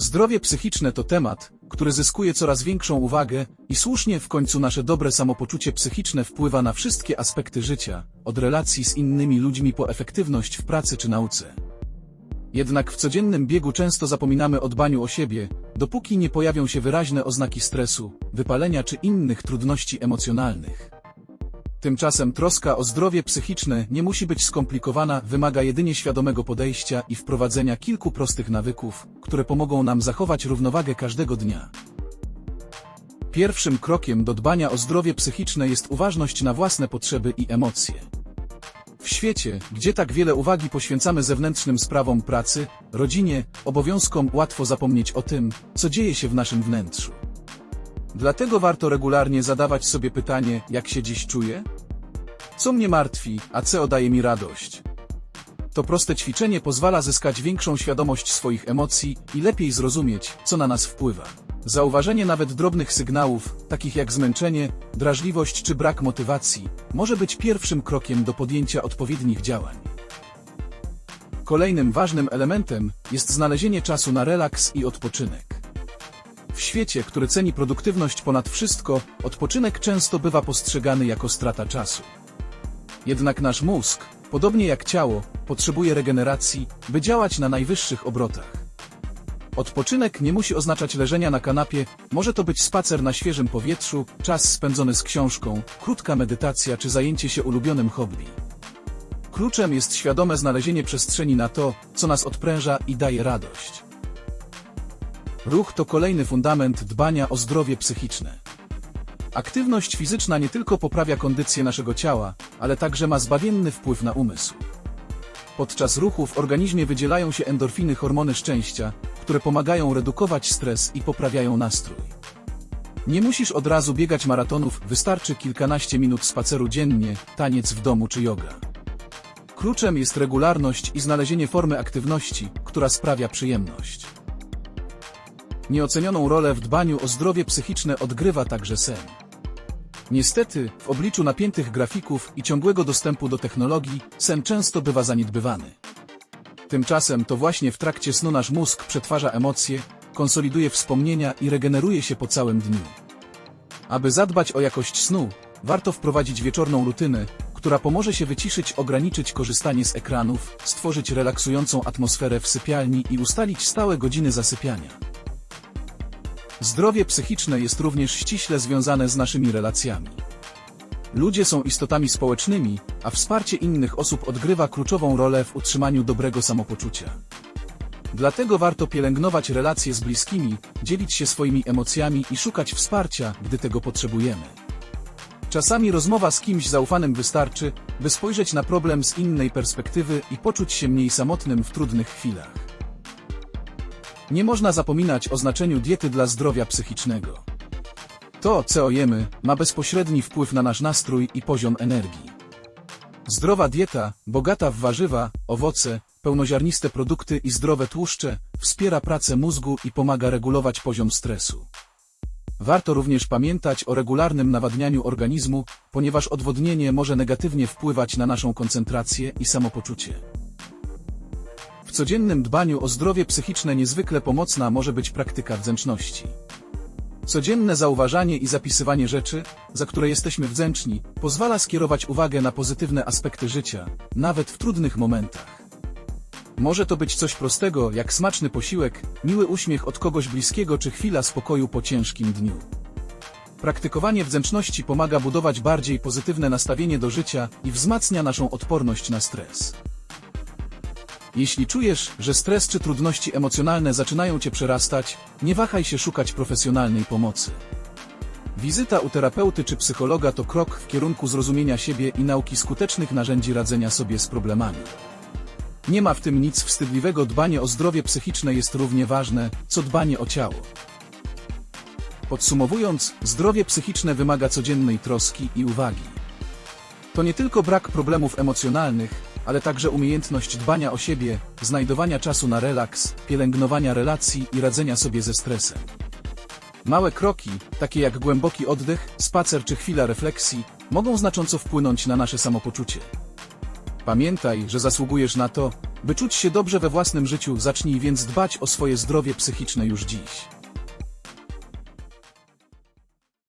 Zdrowie psychiczne to temat, który zyskuje coraz większą uwagę i słusznie w końcu nasze dobre samopoczucie psychiczne wpływa na wszystkie aspekty życia, od relacji z innymi ludźmi po efektywność w pracy czy nauce. Jednak w codziennym biegu często zapominamy o dbaniu o siebie, dopóki nie pojawią się wyraźne oznaki stresu, wypalenia czy innych trudności emocjonalnych. Tymczasem troska o zdrowie psychiczne nie musi być skomplikowana, wymaga jedynie świadomego podejścia i wprowadzenia kilku prostych nawyków, które pomogą nam zachować równowagę każdego dnia. Pierwszym krokiem do dbania o zdrowie psychiczne jest uważność na własne potrzeby i emocje. W świecie, gdzie tak wiele uwagi poświęcamy zewnętrznym sprawom pracy, rodzinie, obowiązkom, łatwo zapomnieć o tym, co dzieje się w naszym wnętrzu. Dlatego warto regularnie zadawać sobie pytanie, jak się dziś czuję? Co mnie martwi, a co daje mi radość? To proste ćwiczenie pozwala zyskać większą świadomość swoich emocji i lepiej zrozumieć, co na nas wpływa. Zauważenie nawet drobnych sygnałów, takich jak zmęczenie, drażliwość czy brak motywacji, może być pierwszym krokiem do podjęcia odpowiednich działań. Kolejnym ważnym elementem jest znalezienie czasu na relaks i odpoczynek. W świecie, który ceni produktywność ponad wszystko, odpoczynek często bywa postrzegany jako strata czasu. Jednak nasz mózg, podobnie jak ciało, potrzebuje regeneracji, by działać na najwyższych obrotach. Odpoczynek nie musi oznaczać leżenia na kanapie, może to być spacer na świeżym powietrzu, czas spędzony z książką, krótka medytacja czy zajęcie się ulubionym hobby. Kluczem jest świadome znalezienie przestrzeni na to, co nas odpręża i daje radość. Ruch to kolejny fundament dbania o zdrowie psychiczne. Aktywność fizyczna nie tylko poprawia kondycję naszego ciała, ale także ma zbawienny wpływ na umysł. Podczas ruchu w organizmie wydzielają się endorfiny hormony szczęścia, które pomagają redukować stres i poprawiają nastrój. Nie musisz od razu biegać maratonów, wystarczy kilkanaście minut spaceru dziennie, taniec w domu czy yoga. Kluczem jest regularność i znalezienie formy aktywności, która sprawia przyjemność. Nieocenioną rolę w dbaniu o zdrowie psychiczne odgrywa także sen. Niestety, w obliczu napiętych grafików i ciągłego dostępu do technologii, sen często bywa zaniedbywany. Tymczasem to właśnie w trakcie snu nasz mózg przetwarza emocje, konsoliduje wspomnienia i regeneruje się po całym dniu. Aby zadbać o jakość snu, warto wprowadzić wieczorną rutynę, która pomoże się wyciszyć, ograniczyć korzystanie z ekranów, stworzyć relaksującą atmosferę w sypialni i ustalić stałe godziny zasypiania. Zdrowie psychiczne jest również ściśle związane z naszymi relacjami. Ludzie są istotami społecznymi, a wsparcie innych osób odgrywa kluczową rolę w utrzymaniu dobrego samopoczucia. Dlatego warto pielęgnować relacje z bliskimi, dzielić się swoimi emocjami i szukać wsparcia, gdy tego potrzebujemy. Czasami rozmowa z kimś zaufanym wystarczy, by spojrzeć na problem z innej perspektywy i poczuć się mniej samotnym w trudnych chwilach. Nie można zapominać o znaczeniu diety dla zdrowia psychicznego. To, co jemy, ma bezpośredni wpływ na nasz nastrój i poziom energii. Zdrowa dieta, bogata w warzywa, owoce, pełnoziarniste produkty i zdrowe tłuszcze, wspiera pracę mózgu i pomaga regulować poziom stresu. Warto również pamiętać o regularnym nawadnianiu organizmu, ponieważ odwodnienie może negatywnie wpływać na naszą koncentrację i samopoczucie. W codziennym dbaniu o zdrowie psychiczne niezwykle pomocna może być praktyka wdzięczności. Codzienne zauważanie i zapisywanie rzeczy, za które jesteśmy wdzięczni, pozwala skierować uwagę na pozytywne aspekty życia, nawet w trudnych momentach. Może to być coś prostego, jak smaczny posiłek, miły uśmiech od kogoś bliskiego czy chwila spokoju po ciężkim dniu. Praktykowanie wdzięczności pomaga budować bardziej pozytywne nastawienie do życia i wzmacnia naszą odporność na stres. Jeśli czujesz, że stres czy trudności emocjonalne zaczynają cię przerastać, nie wahaj się szukać profesjonalnej pomocy. Wizyta u terapeuty czy psychologa to krok w kierunku zrozumienia siebie i nauki skutecznych narzędzi radzenia sobie z problemami. Nie ma w tym nic wstydliwego, dbanie o zdrowie psychiczne jest równie ważne, co dbanie o ciało. Podsumowując, zdrowie psychiczne wymaga codziennej troski i uwagi. To nie tylko brak problemów emocjonalnych, ale także umiejętność dbania o siebie, znajdowania czasu na relaks, pielęgnowania relacji i radzenia sobie ze stresem. Małe kroki, takie jak głęboki oddech, spacer czy chwila refleksji, mogą znacząco wpłynąć na nasze samopoczucie. Pamiętaj, że zasługujesz na to, By czuć się dobrze we własnym życiu, zacznij więc dbać o swoje zdrowie psychiczne już dziś.